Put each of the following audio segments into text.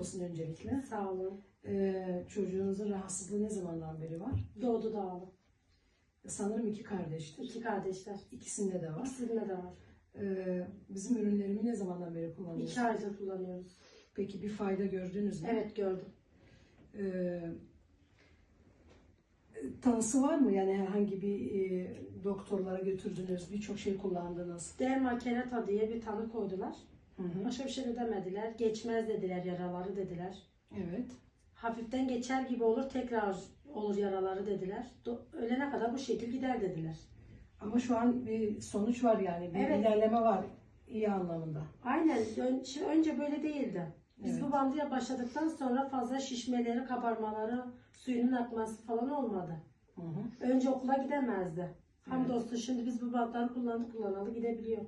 olsun öncelikle. Sağ olun. Ee, çocuğunuzun rahatsızlığı ne zamandan beri var? Doğdu doğalı. Sanırım iki kardeştir. İki kardeşler. İkisinde de var. İkisinde de var. Ee, bizim ürünlerimi ne zamandan beri kullanıyorsunuz? İki aydır kullanıyoruz. Peki bir fayda gördünüz mü? Evet gördüm. Ee, tanısı var mı? Yani herhangi bir e, doktorlara götürdünüz, birçok şey kullandınız. Dermakerata diye bir tanı koydular. Hı hı. Başka bir şey de demediler. Geçmez dediler yaraları dediler. Evet. Hafiften geçer gibi olur tekrar olur yaraları dediler. Do- Ölene kadar bu şekil gider dediler. Ama şu an bir sonuç var yani. Bir Evet. ilerleme var iyi anlamda. Aynen. Ön- Şimdi önce böyle değildi. Biz Evet. bu bandıya başladıktan sonra fazla şişmeleri, kabarmaları, suyunun akması falan olmadı. Hı hı. Önce okula gidemezdi. Hamdolsun şimdi biz bu bantları kullanıp kullanalı gidebiliyor.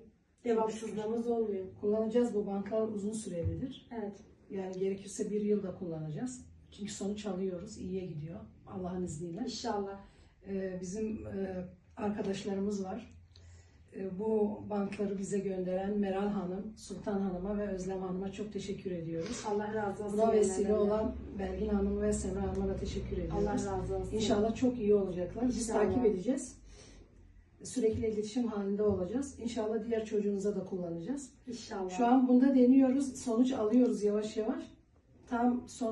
Devamsızlığımız olmuyor. Kullanacağız bu banklar uzun sürelidir. Evet. Yani gerekirse bir yılda kullanacağız. Çünkü sonuç alıyoruz. iyiye gidiyor. Allah'ın izniyle. İnşallah. Ee, bizim e, arkadaşlarımız var. E, bu bankları bize gönderen Meral Hanım, Sultan Hanım'a ve Özlem Hanım'a çok teşekkür ediyoruz. Allah razı olsun. Buna vesile olan Belgin Hanım ve Semra Hanım'a da teşekkür ediyoruz. Allah razı olsun. İnşallah çok iyi olacaklar. Biz İnşallah. takip edeceğiz. Sürekli iletişim halinde olacağız. İnşallah diğer çocuğunuza da kullanacağız. İnşallah. Şu an bunda deniyoruz. Sonuç alıyoruz yavaş yavaş. Tam son